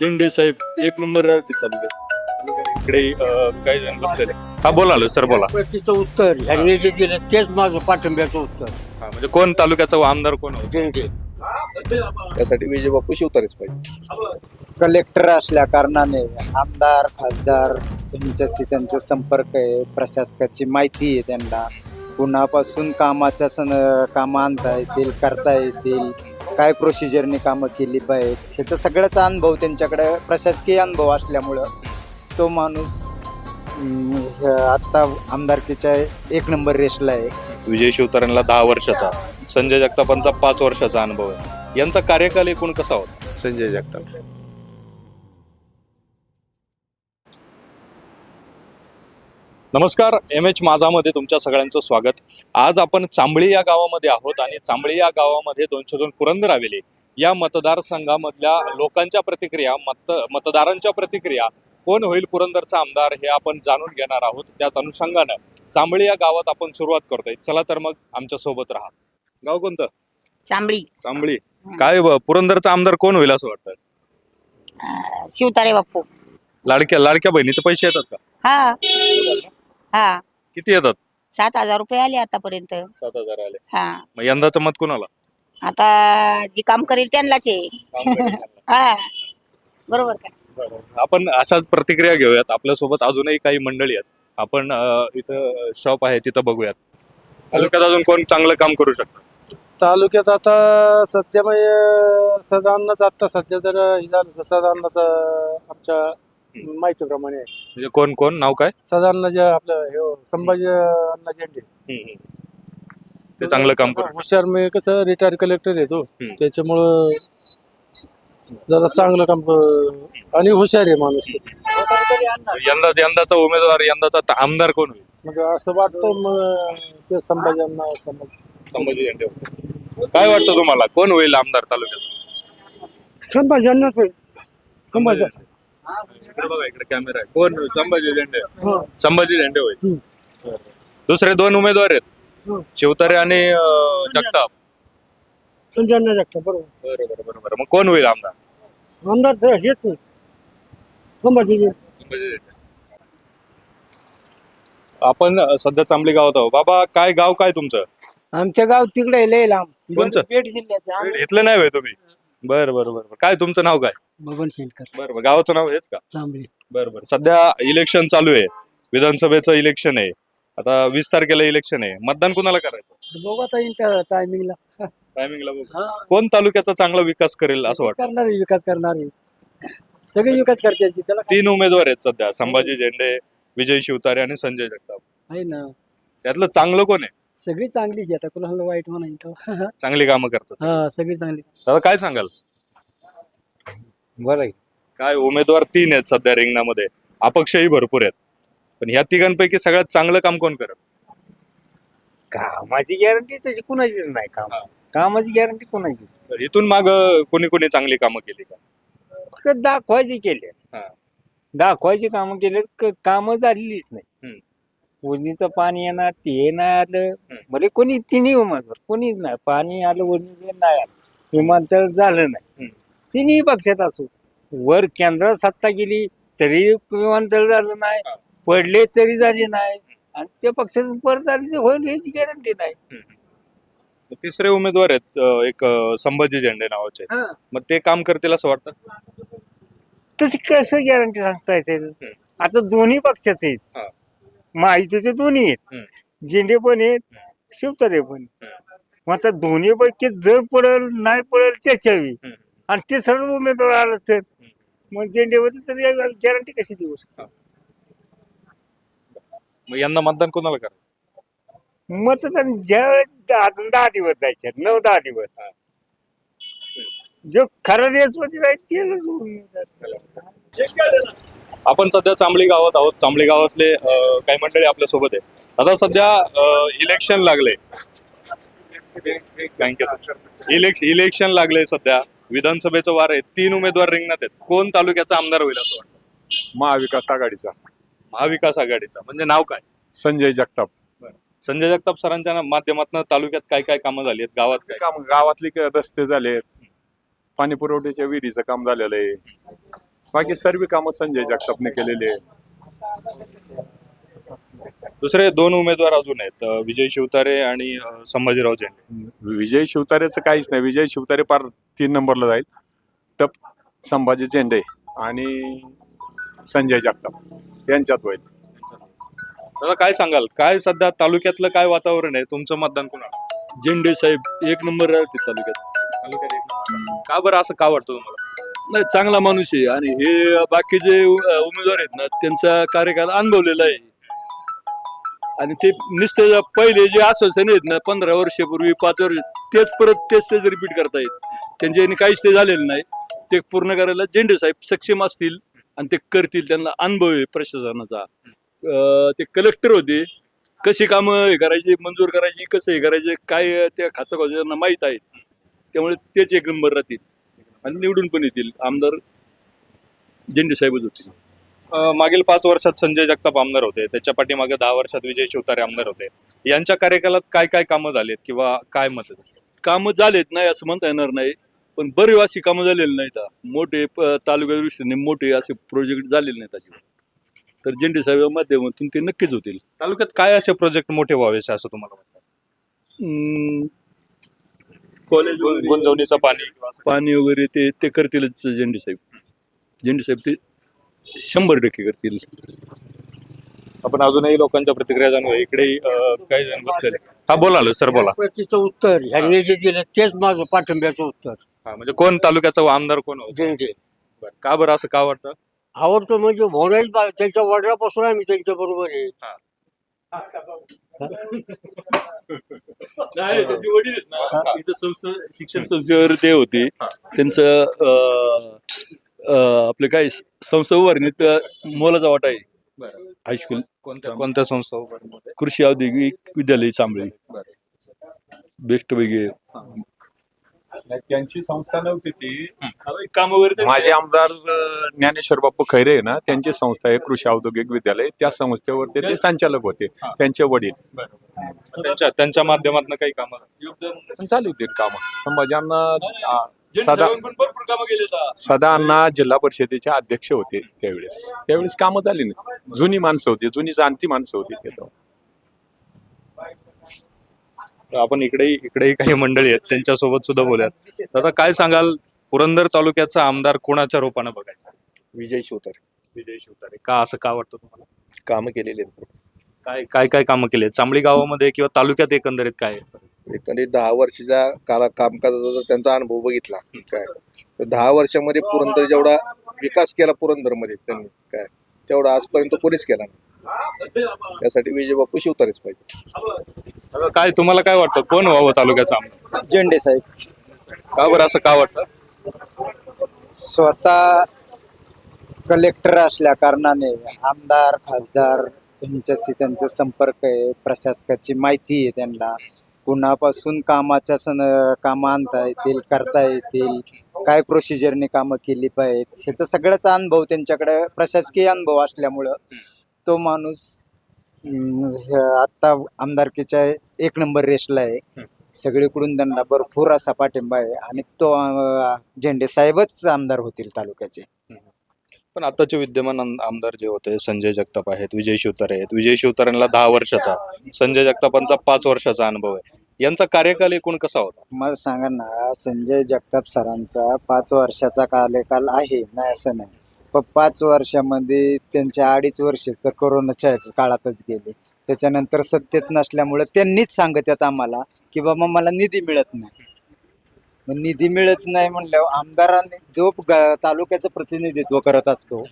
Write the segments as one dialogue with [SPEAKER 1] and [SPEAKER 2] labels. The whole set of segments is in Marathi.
[SPEAKER 1] झेंडे साहेब एक नंबर राहते तालुक्यात
[SPEAKER 2] इकडे अं, काही जण बसलेले हा बोला सर बोला.
[SPEAKER 3] प्रश्नाचं उत्तर ह्यांनी जे दिलं तेच माझं पाठिंब्याचं उत्तर.
[SPEAKER 2] हा, म्हणजे कोण तालुक्याचा आमदार कोण होता?
[SPEAKER 3] जेंडे
[SPEAKER 4] त्यासाठी विजय बापू शिवतारेच पाहिजे.
[SPEAKER 5] कलेक्टर असल्या कारणाने आमदार खासदार यांच्याशी त्यांचा संपर्क आहे प्रशासकाची माहिती आहे त्यांना. कुणापासून कामाच्या सण कामं आणता येतील करता येतील काय प्रोसिजरने कामं केली पाहिजेत ह्याचा सगळ्याचा अनुभव त्यांच्याकडे प्रशासकीय अनुभव असल्यामुळं तो माणूस आत्ता आमदारकीच्या एक नंबर रेसला आहे.
[SPEAKER 2] विजय शिवतारेंना दहा वर्षाचा संजय जगतापांचा पाच वर्षाचा अनुभव आहे. यांचा कार्यकाल एकूण कसा होता?
[SPEAKER 4] संजय जगताप.
[SPEAKER 2] नमस्कार एम एच माझामध्ये तुमच्या सगळ्यांचं स्वागत. आज आपण चांबळी या गावामध्ये आहोत आणि चांबळी या गावामध्ये दोनशे दोन पुरंदर हवेली या मतदारसंघामधल्या लोकांच्या प्रतिक्रिया मत मतदारांच्या प्रतिक्रिया कोण होईल पुरंदरचा आमदार हे आपण जाणून घेणार आहोत. त्याच अनुषंगानं चांबळी या गावात आपण सुरुवात करतोय. चला तर मग आमच्यासोबत राहा. गाव कोणतं?
[SPEAKER 6] चांबळी.
[SPEAKER 2] चांबळी. काय पुरंदरचा आमदार कोण होईल असं वाटतं?
[SPEAKER 6] शिवतारे बाप्पू.
[SPEAKER 2] लाडक्या लाडक्या बहिणीचे पैसे येतात का?
[SPEAKER 6] हा. हा.
[SPEAKER 2] किती येतात?
[SPEAKER 6] सात हजार रुपये आले आतापर्यंत.
[SPEAKER 2] सात हजार आले.
[SPEAKER 6] हा.
[SPEAKER 2] मग यंदाचं मत कोणाला?
[SPEAKER 6] आता जी काम करेल त्यांनाच. आहे हा. बरोबर का?
[SPEAKER 2] आपण अशाच प्रतिक्रिया घेऊयात. आपल्यासोबत अजूनही काही मंडळी आहेत. आपण अं, इथं शॉप आहे तिथं बघूयात. तालुक्यात अजून कोण चांगलं काम करू शकतं?
[SPEAKER 7] तालुक्यात आता सध्या म्हणजे सदान्नाच आता सध्या जर हे झालं तर सदान्नाचं आमच्या माहितीप्रमाणे आहे.
[SPEAKER 2] म्हणजे कोण कोण? नाव काय?
[SPEAKER 7] सदान्ना जे आपलं हे हो, संभाजी अण्णा झेंडे
[SPEAKER 2] ते चांगलं काम करू
[SPEAKER 7] हुशार मी कसं रिटायर कलेक्टर आहे तो.
[SPEAKER 2] हम्म.
[SPEAKER 7] त्याच्यामुळं जरा चांगलं काम क- आणि हुशार आहे माणूस तो.
[SPEAKER 2] यंदा यंदाचा उमेदवार यंदाचा ता- आमदार कोण होईल?
[SPEAKER 7] मग असं वाटतं मग ते संभाजी अण्णा संभाजी.
[SPEAKER 2] संभाजी झेंडे काय वाटतं तुम्हाला? कोण होईल आमदार तालुक्यात?
[SPEAKER 7] संभाजी अण्णा संभाजी.
[SPEAKER 2] इकडे बघा इकडे कॅमेरा आहे. कोण? संभाजी झेंडे संभाजी झेंडे होईल दुसरे दोन उमेदवार आहेत. शिवतारे आणि अं, जगताप.
[SPEAKER 7] संजय अण्णा जगता बरोबर.
[SPEAKER 2] बरोबर बरोबर. मग कोण होईल आमदार?
[SPEAKER 7] आमदार हेच संभाजी
[SPEAKER 2] आपण अं, सध्या चांबली गावात आहोत. बाबा काय गाव काय तुमचं?
[SPEAKER 3] आमचं गाव तिकडे लय लांब.
[SPEAKER 2] कोणचं?
[SPEAKER 3] पेठ जिल्ह्यात
[SPEAKER 2] इथलं नाही होय तुम्ही? बर बर बर. काय तुमचं नाव काय?
[SPEAKER 3] बबन शेणकर
[SPEAKER 2] बरं बरं. गावाचं नाव हेच का?
[SPEAKER 3] चांबळी.
[SPEAKER 2] बरं बरं. सध्या इलेक्शन चालू आहे. विधानसभेचं इलेक्शन आहे. आता वीस तारखेला इलेक्शन आहे. मतदान कुणाला करायचं?
[SPEAKER 3] बघू आता इंटर टायमिंगला
[SPEAKER 2] टायमिंगला कोण तालुक्याचा चांगला विकास करेल असं वाटतं?
[SPEAKER 3] करणार आहे विकास करणार. आहे सगळे विकास करतात की त्याला काय
[SPEAKER 2] तीन उमेदवार आहेत सध्या. संभाजी झेंडे विजय शिवतारे आणि संजय जगताप.
[SPEAKER 3] आहे ना.
[SPEAKER 2] त्यातलं चांगलं कोण आहे?
[SPEAKER 3] सगळी चांगलीच आहे. आता कुणाला वाईट म्हणायचं
[SPEAKER 2] चांगली कामं करतात.
[SPEAKER 3] हा सगळी चांगली.
[SPEAKER 2] दादा काय सांगाल?
[SPEAKER 5] बरं
[SPEAKER 2] काय उमेदवार तीन आहेत सध्या रिंगणामध्ये. अपक्षही भरपूर आहेत. पण ह्या तिघांपैकी सगळ्यात चांगलं काम कोण करत?
[SPEAKER 5] कामाची गॅरंटी तशी कुणाचीच नाही काम. कामाची गॅरंटी कुणाची
[SPEAKER 2] तर इथून माग कोणी कोणी चांगली कामं केली का?
[SPEAKER 5] फक्त दाखवायचे केले.
[SPEAKER 2] हा.
[SPEAKER 5] दाखवायचे कामं केले कामं झालेलीच नाही. उजनीचं पाणी येणार ते नाही आलं म्हणजे कोणी तिन्ही उमेदवार कोणीच नाही. पाणी आलं उजनी नाही आलं. विमानतळ झालं नाही.
[SPEAKER 2] हम्म.
[SPEAKER 5] तिन्ही पक्षात असो. वर केंद्रात सत्ता गेली तरी विमानतळ झालं नाही. पडले तरी झाले नाही आणि त्या पक्षातून परत आले तर होईल याची गॅरंटी नाही.
[SPEAKER 2] तिसरे उमेदवार आहेत अं, एक अं, संभाजी झेंडे नावाचे. मग ते काम करतील असं वाटतं?
[SPEAKER 5] तशी कसं गॅरंटी सांगता येते? आता दोन्ही पक्षाचे
[SPEAKER 2] हा.
[SPEAKER 5] आहेत माहितीचे दोन्ही आहेत. झेंडे पण आहेत शिवतारे पण मग आता दोन्ही पैकी जर पडेल नाही पडेल त्याच्यावी
[SPEAKER 2] हम्म.
[SPEAKER 5] आणि ते सर्व उमेदवार आलं तर मग झेंडेवरती तरी गॅरंटी कशी देऊ शकतो?
[SPEAKER 2] मग यांना मतदान कोणाला करा
[SPEAKER 5] मतदान ज्या वेळेस अजून दहा दिवस जायचे आहेत, नऊ दहा दिवस. जो खरा रेसमध्ये राहील तेलच उमेदवार.
[SPEAKER 2] आपण सध्या चांबली गावात आहोत. चांबली गावातले अं, काही मंडळी आपल्यासोबत आहे आता सध्या इलेक्शन लागले. इलेक्शन इलेक्शन लागले सध्या. विधानसभेचं वार आहे तीन उमेदवार रिंगणात आहेत. कोण तालुक्याचा आमदार होईल असं वाटतं?
[SPEAKER 8] महाविकास आघाडीचा.
[SPEAKER 2] महाविकास आघाडीचा. म्हणजे नाव काय?
[SPEAKER 8] संजय जगताप.
[SPEAKER 2] संजय जगताप सरांच्या माध्यमातून तालुक्यात काय काय कामं झाली आहेत? गावात काय?
[SPEAKER 8] काम गावातले क- रस्ते झालेत पाणी पुरवठ्याच्या विहिरीचं काम झालेलं आहे. बाकी सर्व कामं संजय जगतापने केलेले आहे
[SPEAKER 2] दुसरे दोन उमेदवार अजून आहेत अं, विजय शिवतारे आणि अं, संभाजीराव झेंडे
[SPEAKER 8] विजय शिवतारेचं काहीच नाही. विजय शिवतारे पार तीन नंबरला जाईल. टप संभाजी झेंडे आणि संजय जगताप यांच्यात होईल.
[SPEAKER 2] दादा काय सांगाल? काय सध्या तालुक्यातलं काय वातावरण आहे? तुमचं मतदान कोणाला?
[SPEAKER 1] झेंडे साहेब एक नंबर राहते तालुक्यात.
[SPEAKER 2] का बरं असं का वाटतं तुम्हाला?
[SPEAKER 1] नाही चांगला माणूस आहे आणि हे बाकीचे उ- उमेदवार आहेत ना त्यांचा कार्यकाल अनुभवलेला आहे. आणि ते नुसते पहिले जे आश्वासन आहेत ना पंधरा वर्षापूर्वी पाच वर्ष तेच परत तेच तेच रिपीट करतायत त्यांच्या याने काहीच ते झालेलं नाही. ते पूर्ण करायला झेंडे साहेब सक्षम असतील आणि ते करतील त्यांना अनुभव आहे प्रशासनाचा. ते कलेक्टर होते. कशी कामं हे करायची मंजूर करायची कसं हे करायचे काय त्या खाचा त्यांना माहीत आहे त्यामुळे तेच एक नंबर राहतील. आणि निवडून पण येतील. आमदार झेंडे साहेबच होतील
[SPEAKER 2] मागील पाच वर्षात संजय जगताप आमदार होते. त्याच्या पाठीमागे दहा वर्षात विजय शिवतारे आमदार होते. यांच्या कार्यकालात काय काय कामं झालीत किंवा काय मत?
[SPEAKER 1] कामं झालेत नाही असं म्हणता येणार नाही. पण बरेच अशी कामं झालेली नाहीत. मोठे तालुक्या दृष्टीने मोठे असे प्रोजेक्ट झालेले नाहीत असे तर झेंडे साहेब माध्यमातून ते नक्कीच होतील.
[SPEAKER 2] तालुक्यात काय असे प्रोजेक्ट मोठे व्हावेसे असं तुम्हाला वाटतं?
[SPEAKER 1] कॉलेज
[SPEAKER 2] गुंजवणीचं पाणी
[SPEAKER 1] पाणी वगैरे ते ते करतीलच झेंडे साहेब. झेंडे साहेब ते शंभर टक्के करतील.
[SPEAKER 2] आपण अजूनही लोकांच्या प्रतिक्रिया जाणूया इकडे काही जण बसलेले. हा बोला ना, सर बोला.
[SPEAKER 3] प्रतीचं उत्तर ह्यांनी जे दिलं तेच माझं पाठिंब्याचं उत्तर.
[SPEAKER 2] हा, म्हणजे कोण तालुक्याचा आमदार कोण होतं?
[SPEAKER 3] जेंडे
[SPEAKER 2] बरं. का बरं असं का वाटतं?
[SPEAKER 3] आवडतो म्हणजे होणार त्यांच्या वडिलापासून आम्ही त्यांच्या बरोबर आहे.
[SPEAKER 1] नाही त्यांचे वडील आहेत ना. इथं संस्था शिक्षण संस्थेवर ते होते. त्यांचं अं, आपलं काय संस्था उभारणीत मोलाचा वाटा आहे. हायस्कूल
[SPEAKER 2] कोणत्या कोणत्या संस्था उभारण्यामध्ये?
[SPEAKER 1] कृषी औद्योगिक विद्यालय चांबळी बेस्ट पैकी.
[SPEAKER 8] त्यांची संस्था नव्हती ती.
[SPEAKER 1] काम वगैरे
[SPEAKER 8] माझे आमदार अं, ज्ञानेश्वर बाप्पू खैरे आहे ना त्यांची संस्था आहे कृषी औद्योगिक विद्यालय. त्या संस्थेवरती ते संचालक होते त्यांचे वडील.
[SPEAKER 2] त्यांच्या त्यांच्या माध्यमातून काही कामं?
[SPEAKER 8] पण चालू होते काम. संभाजींना आ, सदा
[SPEAKER 1] भरपूर कामं केले
[SPEAKER 8] सदा अण्णा जिल्हा परिषदेचे अध्यक्ष होते त्यावेळेस. त्यावेळेस कामं झाली नाही. जुनी माणसं होती जुनी जाणती माणसं होती ते तेव्हा.
[SPEAKER 2] आपण इकडेही इकडेही काही मंडळी आहेत त्यांच्यासोबत सुद्धा बोलूयात. दादा काय सांगाल? पुरंदर तालुक्याचा आमदार कोणाच्या रूपानं बघायचा?
[SPEAKER 9] विजय शिवतारे.
[SPEAKER 2] विजय शिवतारे. का असं का वाटतं तुम्हाला?
[SPEAKER 9] कामं केलेली आहेत.
[SPEAKER 2] काय काय काय कामं केली आहेत? चांबळी गावामध्ये किंवा तालुक्यात एकंदरीत काय आहे?
[SPEAKER 9] एकंदरीत दहा वर्षाच्या काला कामकाजाचा जर त्यांचा अनुभव बघितला काय? तर दहा वर्षामध्ये पुरंदर जेवढा विकास केला पुरंदरमध्ये त्यांनी काय? तेवढा आजपर्यंत कोणीच केला नाही. त्यासाठी विजय बापू शिवतारेच पाहिजे.
[SPEAKER 2] काय तुम्हाला काय वाटतं? कोण व्हावं तालुक्याचा आमदार?
[SPEAKER 10] झेंडे साहेब.
[SPEAKER 2] का बरं असं का वाटतं?
[SPEAKER 10] स्वतः कलेक्टर असल्या कारणाने आमदार खासदार यांच्याशी त्यांचा संपर्क आहे प्रशासकाची माहिती आहे त्यांना. कुणापासून कामाच्या सण कामं आणता येतील करता येतील काय प्रोसिजरने कामं केली पाहिजेत ह्याचा सगळ्याचा अनुभव त्यांच्याकडे प्रशासकीय अनुभव असल्यामुळं तो माणूस आत्ता आमदारकीच्या एक नंबर रेसला आहे. सगळीकडून त्यांना भरपूर असा पाठिंबा आहे आणि तो झेंडे साहेबच आमदार होतील तालुक्याचे.
[SPEAKER 2] पण आताचे विद्यमान आम- आमदार जे होते संजय जगताप आहेत विजय शिवतारे आहेत. विजय शिवतारेंना दहा वर्षाचा संजय जगतापांचा पाच वर्षाचा अनुभव आहे. यांचा कार्यकाल एकूण कसा होता?
[SPEAKER 10] मला सांगा ना संजय जगताप सरांचा पाच वर्षाचा कार्यकाल आहे नाही असं नाही. पण पाच वर्षामध्ये त्यांच्या अडीच वर्ष तर कोरोनाच्या काळातच गेले. त्याच्यानंतर सत्तेत नसल्यामुळे त्यांनीच सांगत आम्हाला की बाबा मला निधी मिळत नाही. मग निधी मिळत नाही म्हणल्यावर आमदारांनी जो ग- तालुक्याचं प्रतिनिधित्व करत असतो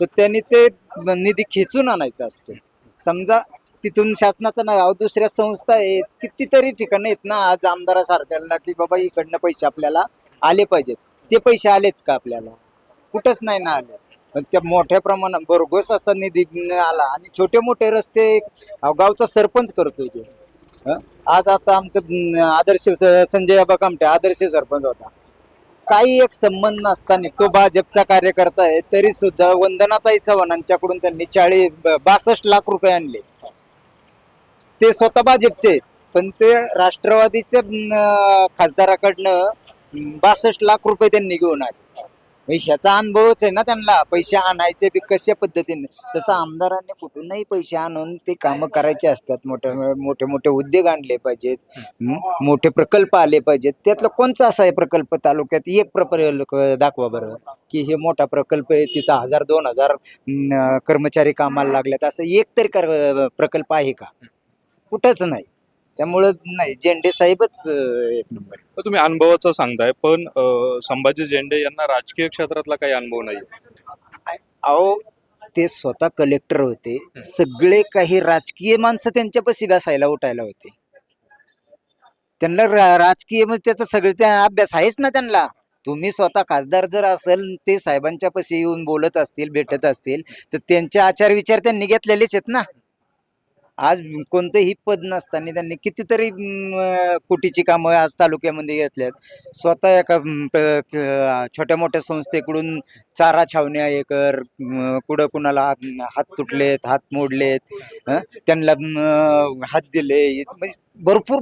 [SPEAKER 10] तर त्यांनी ते निधी खेचून आणायचा असतो. समजा तिथून शासनाचं नाही अहो दुसऱ्या संस्था आहेत. कितीतरी ठिकाणं आहेत ना आज आमदारासारख्याला की बाबा इकडनं पैसे आपल्याला आले पाहिजेत. ते पैसे आलेत का आपल्याला? कुठंच नाही ना आले. पण त्या मोठ्या प्रमाणात भरघोस असा निधी आला आणि छोटे मोठे रस्ते गावचा सरपंच करतोय ते. हं? आज आता आमचं आदर्श स- संजय बाबा कामटे आदर्श सरपंच होता. काही एक संबंध नसताना तो भाजपचा कार्यकर्ता आहे तरी सुद्धा वंदनाताई चव्हाणांच्याकडून त्यांनी चाळीस बासष्ट लाख रुपये आणले. ते स्वतः भाजपचे आहेत. पण ते राष्ट्रवादीच्या खासदाराकडनं बासष्ट लाख रुपये त्यांनी घेऊन आले. म्हणजे ह्याचा अनुभवच आहे ना त्यांना. पैसे आणायचे बी कशा पद्धतीने? तसं आमदारांनी कुठूनही पैसे आणून ते कामं करायचे असतात. मोठे मोठे मोठे उद्योग आणले पाहिजेत. मोठे प्रकल्प आले पाहिजेत. त्यातलं कोणचा असा आहे प्रकल्प तालुक्यात? एक प्रकल्प दाखवा बरं. की हे मोठा प्रकल्प आहे. तिथं हजार दोन हजार कर्मचारी कामाला लागल्यात असं एक तरी कर- प्रकल्प आहे का? कुठंच नाही. त्यामुळं नाही झेंडे साहेबच अं, एक नंबर.
[SPEAKER 2] तर तुम्ही अनुभवाचं सांगताय पण अं, संभाजी झेंडे यांना राजकीय क्षेत्रातला काही अनुभव नाही
[SPEAKER 10] अहो ते स्वतः कलेक्टर होते. सगळे काही राजकीय माणसं त्यांच्यापाशी बसायला उठायला होते. त्यांना रा- राजकीयमध्ये त्याचा सगळे त्या अभ्यास आहेच ना त्यांना. तुम्ही स्वतः खासदार जर असेल ते साहेबांच्या पाशी येऊन बोलत असतील भेटत असतील तर त्यांचे आचार विचार त्यांनी घेतलेलेच आहेत ना. आज कोणतंही पद नसताना त्यांनी कितीतरी कुटीची कोटीची कामं आज तालुक्यामध्ये घेतल्यात. स्वतः एका छोट्या मोठ्या संस्थेकडून चारा छावण्या एकर कर कुठं कुणाला हात तुटलेत हात मोडलेत त्यांना हात दिले म्हणजे भरपूर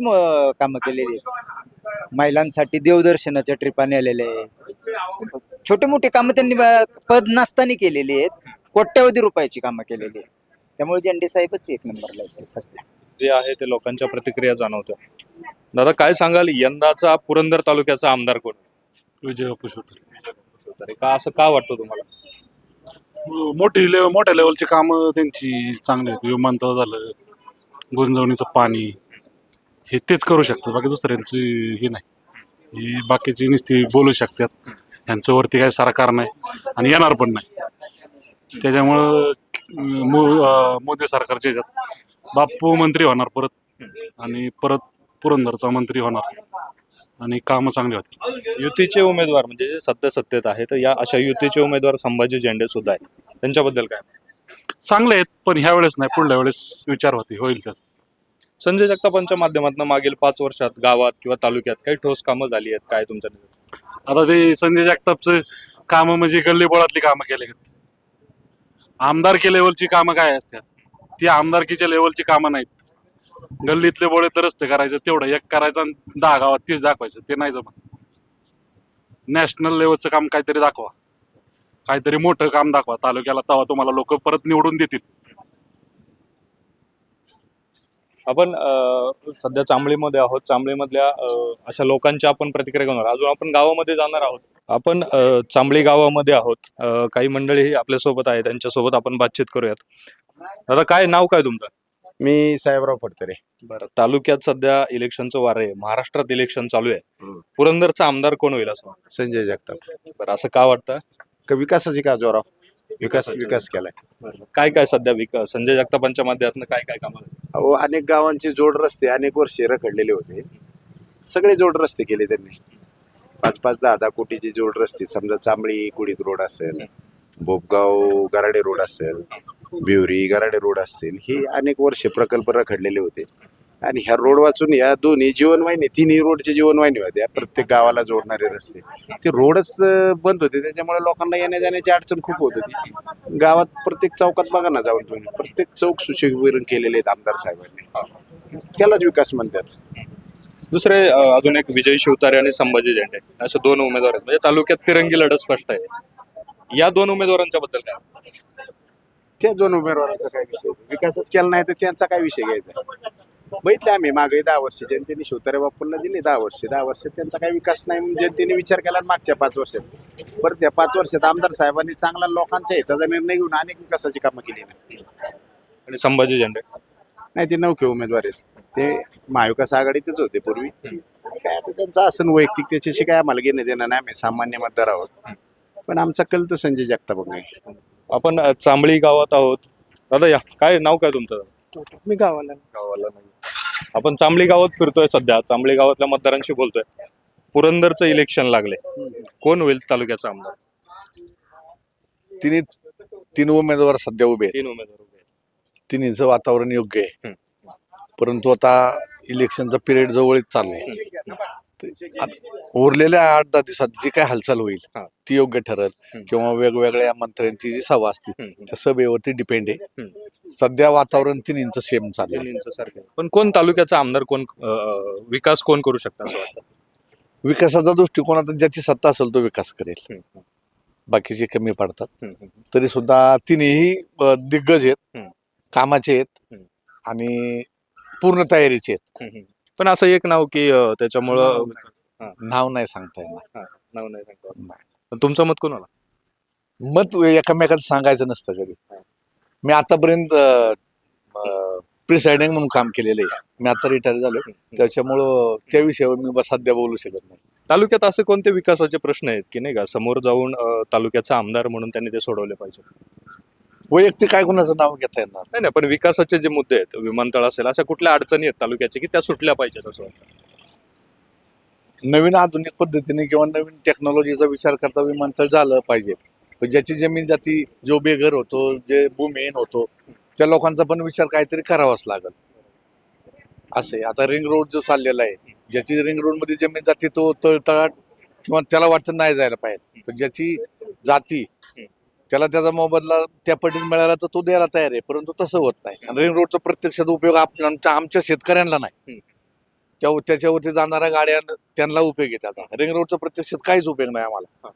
[SPEAKER 10] कामं केलेली आहेत. महिलांसाठी देवदर्शनाच्या ट्रिपाने आलेले आहेत. छोटे मोठे कामं त्यांनी पद नसताना केलेली आहेत. कोट्यावधी रुपयाची कामं केलेली आहेत. त्यामुळे झेंडे साहेबच एक नंबरला आहेत सध्या.
[SPEAKER 2] जे आहे ते लोकांच्या प्रतिक्रिया जाणवतं दादा काय सांगाल? यंदाचा पुरंदर तालुक्याचा आमदार कोण?
[SPEAKER 11] विजय बापू शिवतरे
[SPEAKER 2] तरी का असं का वाटतं तुम्हाला?
[SPEAKER 11] मोठी लेवल मोठ्या लेवलची कामं त्यांची चांगली आहेत. विमानतळ झालं गुंजवणीचं पाणी हे तेच करू शकतात. बाकी दुसऱ्यांची हे नाही. ही बाकीची नुसती बोलू शकतात. यांचं वरती काही सरकार नाही आणि येणार पण नाही. त्याच्यामुळं मो- मोदी सरकारच्या ह्याच्यात बापू मंत्री होणार परत. आणि परत पुरंदरचा मंत्री होणार. आणि कामं चांगली होतील.
[SPEAKER 2] युतीचे उमेदवार म्हणजे जे सत्य सत्तेत आहेत या अशा युतीचे उमेदवार संभाजी झेंडे सुद्धा आहेत. त्यांच्याबद्दल काय?
[SPEAKER 11] चांगले आहेत पण ह्या वेळेस नाही. पुढल्या वेळेस विचार होती होईल त्याचा.
[SPEAKER 2] संजय जगतापांच्या माध्यमातून मागील पाच वर्षात गावात किंवा तालुक्यात काही ठोस कामं झाली आहेत. काय तुमच्या नजरेत?
[SPEAKER 11] आता ते संजय जगतापचं कामं म्हणजे गल्लीबोळातली कामं केले आमदारकी लेवलची कामं काय असतात? ती आमदारकीच्या लेवलची कामं नाहीत. गल्लीतले बोळे रस्ते करायचं तेवढं एक करायचं आणि दहा गावात तीस दाखवायचं ते नाही जमत. नॅशनल लेवलचं काम काहीतरी दाखवा. काहीतरी मोठं काम दाखवा तालुक्याला तेव्हा तुम्हाला लोक परत निवडून देतील.
[SPEAKER 2] आपण सध्या चांबळीमध्ये आहोत. चांबळीमधल्या अशा लोकांच्या आपण प्रतिक्रिया घेणार अजून आपण गावामध्ये जाणार आहोत. आपण चांबळी गावामध्ये आहोत. काही मंडळी आपल्यासोबत आहे त्यांच्यासोबत आपण बातचीत करूयात. दादा काय नाव काय तुमचं?
[SPEAKER 4] मी साहेबराव फडतरे.
[SPEAKER 2] बरं. तालुक्यात सध्या इलेक्शनचं वार आहे. महाराष्ट्रात इलेक्शन चालू आहे. पुरंदरचा आमदार कोण होईल असं?
[SPEAKER 4] संजय जगताप.
[SPEAKER 2] बरं असं का वाटतं?
[SPEAKER 4] का विकासाची का जोराव? विकास विकास केलाय.
[SPEAKER 2] काय काय सध्या विकास संजय जगतापांच्या माध्यमातून काय काय कामं
[SPEAKER 4] अनेक गावांचे जोड रस्ते अनेक वर्षे रखडलेले होते. सगळे जोड रस्ते केले त्यांनी. पाच पाच दहा दहा कोटीचे जोड रस्ते समजा चांबळी कुडीत रोड असेल बोपगाव गराडे रोड असेल बिवरी गराडे रोड असतील हे अनेक वर्षे प्रकल्प रखडलेले होते. आणि ह्या रोड वाचून या दोन्ही जीवनवाहिनी तिन्ही रोडचे जीवनवाहिनी होत्या प्रत्येक गावाला जोडणारे रस्ते. ते रोडच बंद होते. त्याच्यामुळे लोकांना येण्या जाण्याची अडचण खूप होत होती. गावात प्रत्येक चौकात बघा ना जाऊन तुम्ही. प्रत्येक चौक सुशोभीकरण केलेले आहेत आमदार साहेबांनी. त्यालाच विकास म्हणतात.
[SPEAKER 2] दुसरे अजून एक विजय शिवतारे आणि संभाजी झेंडे. असे दोन उमेदवार आहेत. म्हणजे तालुक्यात तिरंगी लढत स्पष्ट आहे. या दोन उमेदवारांच्या बद्दल काय?
[SPEAKER 4] त्या दोन उमेदवारांचा काय विषय विकासच केला नाही तर त्यांचा काय विषय घ्यायचा? बघितले आम्ही मागे दहा वर्ष. जनतेने शिवतारे बापूंना दिले दहा वर्ष. दहा वर्षात त्यांचा काही विकास नाही म्हणून जनतेने विचार केला मागच्या पाच वर्षात. परत त्या पाच वर्षात आमदार साहेबांनी चांगला लोकांच्या हिताचा निर्णय घेऊन अनेक विकासाची कामं केली नाही
[SPEAKER 2] आणि संभाजी झेंडे?
[SPEAKER 4] नाही ते नौके उमेदवार आहेत. ते महाविकास आघाडीतच होते पूर्वी. काय आता त्यांचं आसन वैयक्तिक त्याच्याशी काय आम्हाला घेणं देणं नाही. आम्ही सामान्य मतदार आहोत. पण आमचा कल तर संजय जगताप आहे.
[SPEAKER 2] आपण अं, चांबळी गावात आहोत. दादा या. काय नाव काय तुमचं?
[SPEAKER 12] मी गावाला.
[SPEAKER 2] गावाला नाही. आपण चांबळी गावात फिरतोय सध्या. चांबळी गावातल्या मतदारांशी बोलतोय. पुरंदरचं इलेक्शन लागले. कोण होईल तालुक्याचा आमदार?
[SPEAKER 9] तिन्ही तीन उमेदवार सध्या उभे आहेत.
[SPEAKER 2] तीन उमेदवार उभे आहेत.
[SPEAKER 9] तिन्हीचं वातावरण योग्य आहे. परंतु आता इलेक्शनचा पिरियड जवळ चाललाय तर आता उरलेल्या आठ दहा दिवसात जी काय हालचाल होईल. ती योग्य ठरेल. किंवा वेगवेगळ्या मंत्र्यांची जी सभा असते. त्या सभेवरती डिपेंड आहे सध्या वातावरण सेम चाललंय
[SPEAKER 2] तिन्हींचं सारखं आहे. पण कोण तालुक्याचा आमदार कोण विकास कोण करू शकता असं वाटतं
[SPEAKER 9] विकासाचा दृष्टिकोनात ज्याची सत्ता असेल तो विकास करेल
[SPEAKER 13] बाकीचे कमी पडतात. तरी सुद्धा तिन्ही दिग्गज आहेत. कामाचे आहेत. आणि पूर्ण तयारीचे आहेत.
[SPEAKER 2] पण असं एक नाव की अं, त्याच्यामुळं
[SPEAKER 13] नाव नाही. सांगता येणार.
[SPEAKER 2] नाव नाही सांगता येत.
[SPEAKER 13] नाही.
[SPEAKER 2] पण तुमचं मत कोणाला?
[SPEAKER 13] मत एकामेकाचं सांगायचं नसतं कधी. मी आतापर्यंत प्रिसाइडिंग म्हणून काम केलेलं आहे. मी आता रिटायर झालो. त्याच्यामुळं त्या विषयावर मी बस सध्या बोलू शकत नाही.
[SPEAKER 2] तालुक्यात असे कोणते विकासाचे प्रश्न आहेत की नाही का? समोर जाऊन अं, तालुक्याचा आमदार म्हणून त्यांनी ते सोडवले पाहिजे.
[SPEAKER 13] वैयक्तिक काय कोणाचं नाव घेता येणार
[SPEAKER 2] नाही? नाही पण विकासाचे जे मुद्दे आहेत विमानतळ असेल अशा कुठल्या अडचणी आहेत तालुक्याच्या की त्या सुटल्या पाहिजेत असं वाटतं?
[SPEAKER 13] नवीन आधुनिक पद्धतीने किंवा नवीन टेक्नॉलॉजीचा विचार करता विमानतळ झालं पाहिजे. पण ज्याची जमीन जाती जो बेघर होतो जे भूमिहीन होतो त्या लोकांचा पण विचार काहीतरी करावाच लागल. असे आता रिंग रोड जो चाललेला आहे ज्याची रिंग रोडमध्ये जमीन जाती तो तळतळाट किंवा त्याला वाटतं नाही जायला पाहिजे. पण ज्याची जाती त्याला त्याचा मोबदला त्या पटीत मिळाला तर तो द्यायला तयार आहे परंतु तसं होत नाही. रिंग रोडचा प्रत्यक्षात उपयोग आमच्या आमच्या शेतकऱ्यांना नाही. त्या त्याच्यावरती जाणाऱ्या गाड्या त्यांना उपयोग आहे त्याचा. रिंग रोडचा प्रत्यक्षात काहीच उपयोग नाही आम्हाला.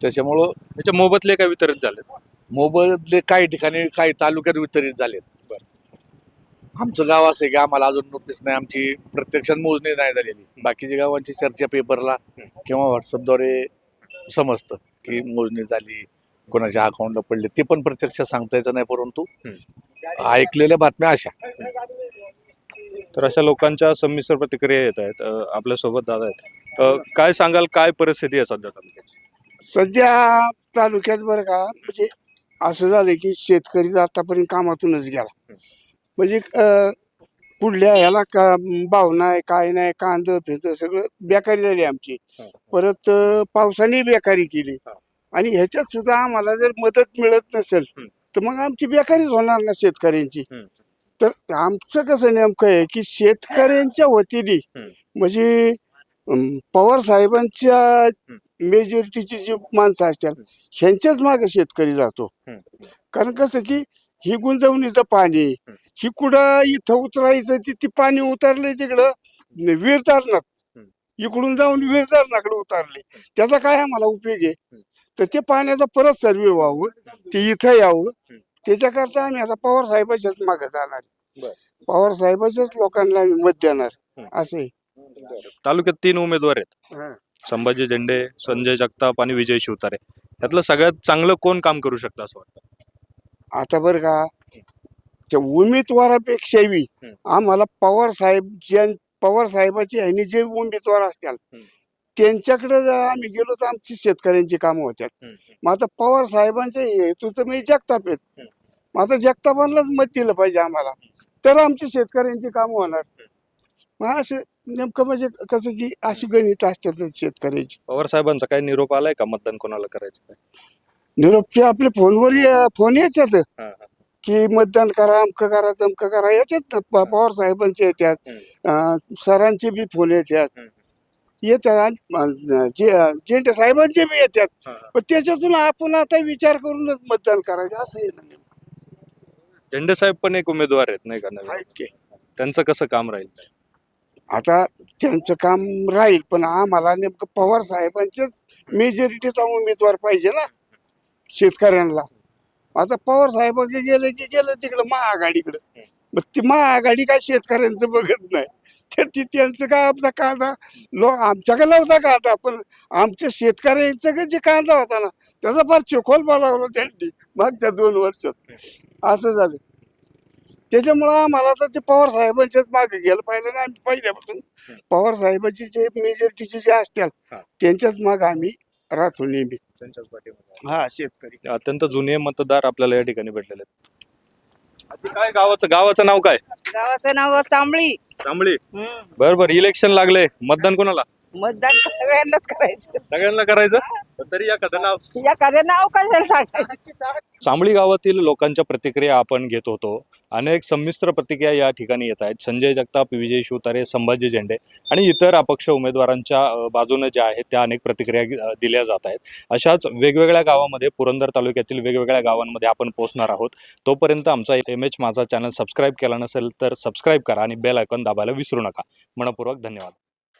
[SPEAKER 13] त्याच्यामुळं
[SPEAKER 2] त्याच्या मोबदले काय वितरित झाले
[SPEAKER 13] मोबदले काही ठिकाणी काही तालुक्यात वितरित झालेत. आमचं गाव असं आहे की आम्हाला अजून नोटीस नाही आमची प्रत्यक्षात मोजणी नाही झालेली. बाकीच्या गावांची चर्चा पेपरला किंवा व्हॉट्सअपद्वारे समजतं. की मोजणी झाली कोणाच्या अकाउंटला पडले ते पण प्रत्यक्षात सांगता यायचं नाही परंतु ऐकलेल्या बातम्या अशा.
[SPEAKER 2] तर अशा लोकांच्या संमिश्र प्रतिक्रिया येत आहेत आपल्यासोबत दादा आहेत. काय सांगाल काय परिस्थिती आहे सध्या तालुक्यात
[SPEAKER 12] सध्या तालुक्यात बरं का म्हणजे असं झालं की शेतकरी आतापर्यंत कामातूनच गेला. म्हणजे कुठल्या ह्याला का भाव नाही काय नाही कांदा फेंद सगळं बेकारी झाली आमची. परत अं, पावसाने बेकारी केली. आणि ह्याच्यात सुद्धा आम्हाला जर मदत मिळत नसेल तर मग आमची बेकारीच होणार ना शेतकऱ्यांची. तर आमचं कसं नेमकं आहे की शेतकऱ्यांच्या वतीने म्हणजे अं, पवार साहेबांच्या मेजॉरिटीची जी माणसं असतात ह्यांच्याच मागे शेतकरी जातो. कारण कसं की ही गुंजवणीचं पाणी ही. कुठं इथं उतरायचं ती ती पाणी उतरले तिकडं. वीर धरणात इकडून जाऊन वीर धरणाकडे उतरले. त्याचा काय आम्हाला उपयोग आहे? तर ते पाण्याचा परत सर्वे व्हावं. ते इथं यावं. त्याच्याकरता आम्ही आता पवार साहेबाच्याच मागे जाणार पवार साहेबाच्याच लोकांना आम्ही मत देणार असे
[SPEAKER 2] तालुक्यात तीन उमेदवार आहेत. संभाजी झेंडे संजय जगताप आणि विजय शिवतारे. यातलं सगळ्यात चांगलं कोण काम करू शकतं असं वाटतं?
[SPEAKER 12] आता बरं का त्या उमेदवारापेक्षाही आम्हाला पवार साहेब ज्या पवार साहेबाचे ह्यांनी जे उमेदवार असतील त्यांच्याकडे आम्ही गेलो तर आमची शेतकऱ्यांची कामं होत्यात. मग आता पवार साहेबांचे हेतू तर मी जगताप आहेत. मग आता जगतापांनाच मत दिलं पाहिजे आम्हाला. तर आमची शेतकऱ्यांची कामं होणार. मग असं नेमकं म्हणजे कसं की अशी गणित असतात शेतकऱ्याची.
[SPEAKER 2] पवार साहेबांचा काय निरोप आलाय का? मतदान कोणाला करायचं?
[SPEAKER 12] निरोपचे आपले फोनवर फोन येतात. की मतदान करा अमकं करा तमकं करा प- पवार साहेबांचे येतात. सरांचे बी फोन येतात. येतात जेंटे साहेबांचे बी येतात. पण त्याच्यातून आपण आता विचार करूनच मतदान करायचं असं
[SPEAKER 2] झेंडे साहेब पण एक उमेदवार आहेत नाही की. त्यांचं कसं काम राहील?
[SPEAKER 12] आता त्यांचं काम राहील पण आम्हाला नेमकं पवार साहेबांचेच मेजॉरिटीचा उमेदवार पाहिजे ना. शेतकऱ्यांना. आता पवार साहेबांचे गेलं की गेलं तिकडं महाआघाडीकडं. मग ती महाआघाडी काय शेतकऱ्यांचं बघत नाही. तर ती त्यांचं काय आमचा कांदा? लो आमच्याकडे नव्हता कांदा पण आमच्या शेतकऱ्यांचं का जे कांदा होता ना त्याचा फार चिखोल बनवला त्यांनी. मागच्या दोन वर्षात. असं झालं. त्याच्यामुळं आम्हाला तर ते पवार साहेबांच्याच मागे गेलं पाहिजे ना आम्ही पहिल्यापासून. पवार साहेबांची जे मेजॉरिटीचे जे असतील त्यांच्याच मागे आम्ही राहतो नेहमी.
[SPEAKER 2] त्यांच्याच पाठीमागे.
[SPEAKER 12] हा शेतकरी.
[SPEAKER 2] अत्यंत जुने मतदार आपल्याला या ठिकाणी भेटलेले आहेत. काय गावाचं गावाचं नाव काय?
[SPEAKER 6] गावाचं नाव चांबळी
[SPEAKER 2] चांबळी बर बर इलेक्शन लागले. मतदान कोणाला?
[SPEAKER 6] मतदान सगळ्यांनाच करायचं.
[SPEAKER 2] सगळ्यांना करायचं? तरी एखादं नाव
[SPEAKER 6] एखादं नाव कशाला सांगायचं
[SPEAKER 2] चांबळी गावातील लोकांच्या प्रतिक्रिया आपण घेत होतो. अनेक संमिश्र प्रतिक्रिया या ठिकाणी येत आहेत. संजय जगताप विजय शिवतारे संभाजी झेंडे आणि इतर अपक्ष उमेदवारांच्या अ, बाजूने ज्या आहेत त्या अनेक प्रतिक्रिया दिल्या जात आहेत. अशाच वेगवेगळ्या गावामध्ये पुरंदर तालुक्यातील वेगवेगळ्या गावांमध्ये आपण पोहोचणार आहोत. तोपर्यंत आमचा एम एच माझा चॅनल सबस्क्राईब केला नसेल तर सबस्क्राईब करा आणि बेल आयकॉन दाबायला विसरू नका. मनपूर्वक धन्यवाद.